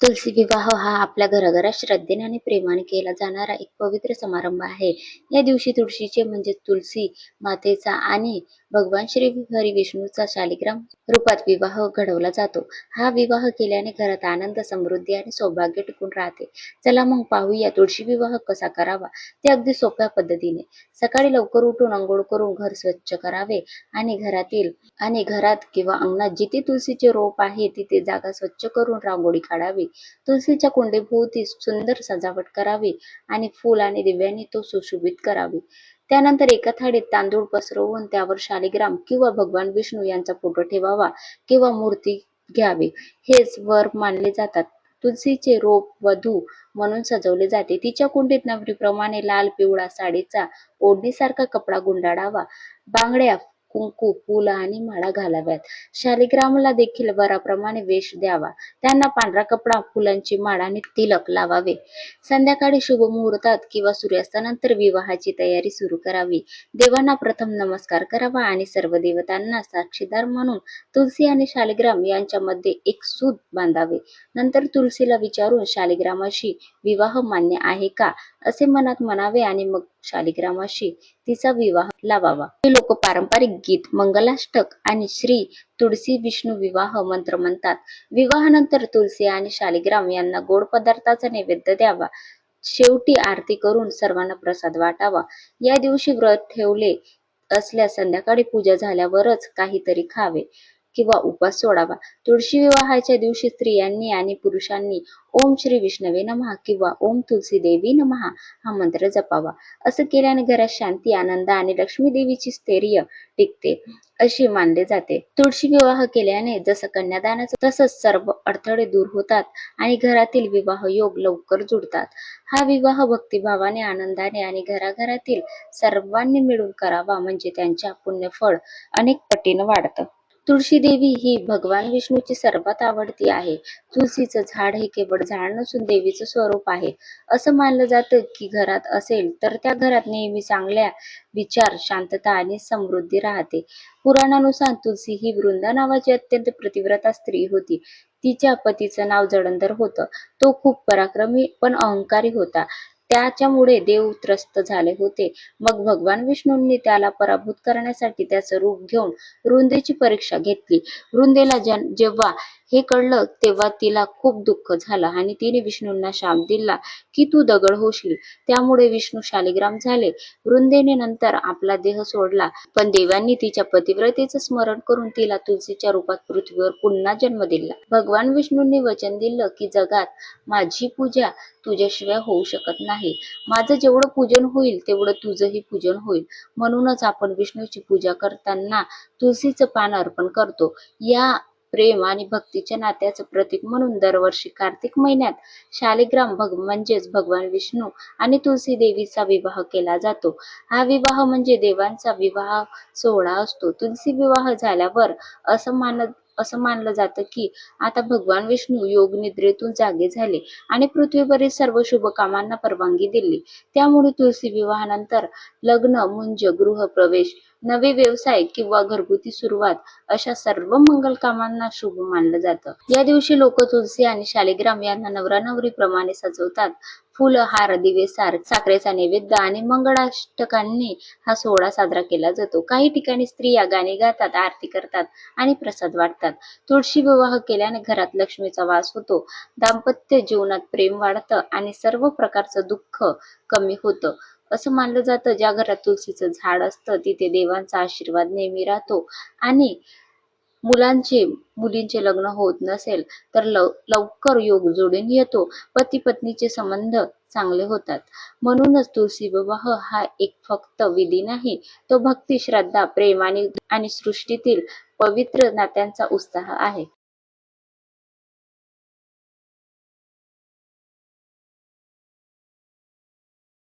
तुलसी विवाह हा आपल्या घराघरात श्रद्धेने आणि प्रेमाने केला जाणारा एक पवित्र समारंभ आहे. या दिवशी तुळशीचे म्हणजे तुलसी मातेचा आणि भगवान श्री हरी विष्णूचा शालिग्राम रूपात विवाह घडवला जातो. हा विवाह केल्याने घरात आनंद, समृद्धी आणि सौभाग्य टिकून राहते. चला मग पाहूया तुळशी विवाह कसा करावा ते अगदी सोप्या पद्धतीने. सकाळी लवकर उठून अंघोळ करून घर स्वच्छ करावे आणि घरातील आणि घरात किंवा अंगणात जिथे तुळशीचे रोप आहे तिथे जागा स्वच्छ करून रांगोळी काढावी. तुळशीच्या कुंडीभोवती सुंदर सजावट करावी आणि फूल आणि दिव्यांनी तो सुशोभित करावी. त्यानंतर एका थाळीत तांदूळ पसरवून त्यावर शालिग्राम किंवा भगवान विष्णू यांचा फोटो ठेवावा किंवा मूर्ती घ्यावी. हेच वर मानले जातात. तुलसीचे रोप वधू म्हणून सजवले जाते. तिच्या कुंडीत नवरीप्रमाणे लाल पिवळा साडीचा ओढणीसारखा कपडा गुंडाळावा. बांगड्या, कुंकू, फुलं आणि माळा घालाव्यात. शालिग्रामला देखील वराप्रमाणे वेश द्यावा. त्यांना पांढरा कपडा, फुलांची माळ आणि तिलक लावावे. संध्याकाळी शुभ मुहूर्तात किंवा सूर्यास्तानंतर विवाहाची तयारी सुरू करावी. देवांना प्रथम नमस्कार करावा आणि सर्व देवतांना साक्षीदार मानून तुलसी आणि शालिग्राम यांच्यामध्ये एक सूत बांधावे. नंतर तुलसीला विचारून शालिग्रामाशी विवाह मान्य आहे का असे मनात म्हणावे आणि मग शालिग्रामाशी तिचा विवाह लावावा. हे लोक पारंपरिक गीत, मंगलाष्टक आणि श्री तुळसी विष्णू विवाह मंत्र म्हणतात. विवाहानंतर तुलसी आणि शालिग्राम यांना गोड पदार्थांचा नैवेद्य द्यावा. शेवटी आरती करून सर्वांना प्रसाद वाटावा. या दिवशी व्रत ठेवले असल्यास संध्याकाळी पूजा झाल्यावरच काहीतरी खावे किंवा उपवास सोडावा. तुळशी विवाहाच्या दिवशी स्त्रियांनी आणि पुरुषांनी ओम श्री विष्णवे नमहा किंवा ओम तुलसी देवी नमहा हा मंत्र जपावा. असं केल्याने घरात शांती, आनंद आणि लक्ष्मी देवीची स्थैर्य टिकते अशी मानले जाते. तुळशी विवाह केल्याने जसं कन्यादानाचं तसंच सर्व अडथळे दूर होतात आणि घरातील विवाह योग लवकर जुळतात. हा विवाह भक्तिभावाने, आनंदाने आणि घराघरातील सर्वांनी मिळून करावा म्हणजे त्यांच्या पुण्यफळ अनेक पटीनं वाढतं. तुळशी देवी ही भगवान विष्णूची सर्वात आवडती आहे. तुळशीचं झाड हे केवळ झाड नसून देवीचं स्वरूप आहे. असं मानलं जातं की घरात असेल तर त्या घरात नेहमी चांगल्या विचार, शांतता आणि समृद्धी राहते. पुराणानुसार तुलसी ही वृंदा नावाची अत्यंत प्रतिव्रता स्त्री होती. तिच्या पतीचं नाव जडंधर होतं. तो खूप पराक्रमी पण अहंकारी होता. त्याच्यामुळे देव त्रस्त झाले होते. मग भगवान विष्णूंनी त्याला पराभूत करण्यासाठी त्याचं रूप घेऊन वृंदेची परीक्षा घेतली. वृंदेला जेव्हा हे कळलं तेव्हा तिला खूप दुःख झालं आणि तिने विष्णूंना शाप दिला की तू दगड होशील. त्यामुळे विष्णू शालिग्राम झाले. वृंदेने नंतर आपला देह सोडला पण देवांनी तिच्या पतिव्रतेचं स्मरण करून तिला तुलसीच्या रूपात पृथ्वीवर पुन्हा जन्म दिला. भगवान विष्णूंनी वचन दिलं की जगात माझी पूजा तुझ्याशिवाय होऊ शकत नाही. माझं जेवढं पूजन होईल तेवढं तुझंही पूजन होईल. म्हणूनच आपण विष्णूची पूजा करताना तुळशीचं पान अर्पण करतो. या प्रेम आणि भक्तीच्या नात्याचं प्रतीक म्हणून दरवर्षी कार्तिक महिन्यात शालिग्राम म्हणजेच भगवान विष्णू आणि तुलसी देवीचा विवाह केला जातो. हा विवाह म्हणजे देवांचा विवाह सोहळा असतो. तुलसी विवाह झाल्यावर असं मानलं जातं की आता भगवान विष्णू योगनिद्रेतून जागे झाले आणि पृथ्वीवरील सर्व शुभ कामांना परवानगी दिली. त्यामुळे तुलसी विवाहानंतर लग्न, मुंज, गृहप्रवेश, नवे व्यवसाय किंवा घरगुती सुरुवात अशा सर्व मंगल कामांना शुभ मानलं जातं. या दिवशी लोक तुलसी आणि शालिग्राम यांना नवरा-नवरीप्रमाणे सजवतात. फुलं, हार, दिवे, साखरेचा नैवेद्य आणि मंगळाष्टकांनी हा सोहळा साजरा केला जातो. काही ठिकाणी स्त्रिया गाणी गातात, आरती करतात आणि प्रसाद वाटतात. तुळशी विवाह केल्याने घरात लक्ष्मीचा वास होतो, दाम्पत्य जीवनात प्रेम वाढतं आणि सर्व प्रकारचं दुःख कमी होतं. असं मानलं जातं ज्या घरात तुळशीचं झाड असतं तिथे देवांचा आशीर्वाद नेहमी राहतो आणि मुलांचे मुलींचे लग्न होत नसेल तर लवकर योग जोडून येतो, पती-पत्नीचे संबंध चांगले होतात. म्हणूनच तुळशी विवाह हा एक फक्त विधी नाही, तो भक्ती, श्रद्धा, प्रेम आणि आणि सृष्टीतील पवित्र नात्यांचा उत्साह आहे.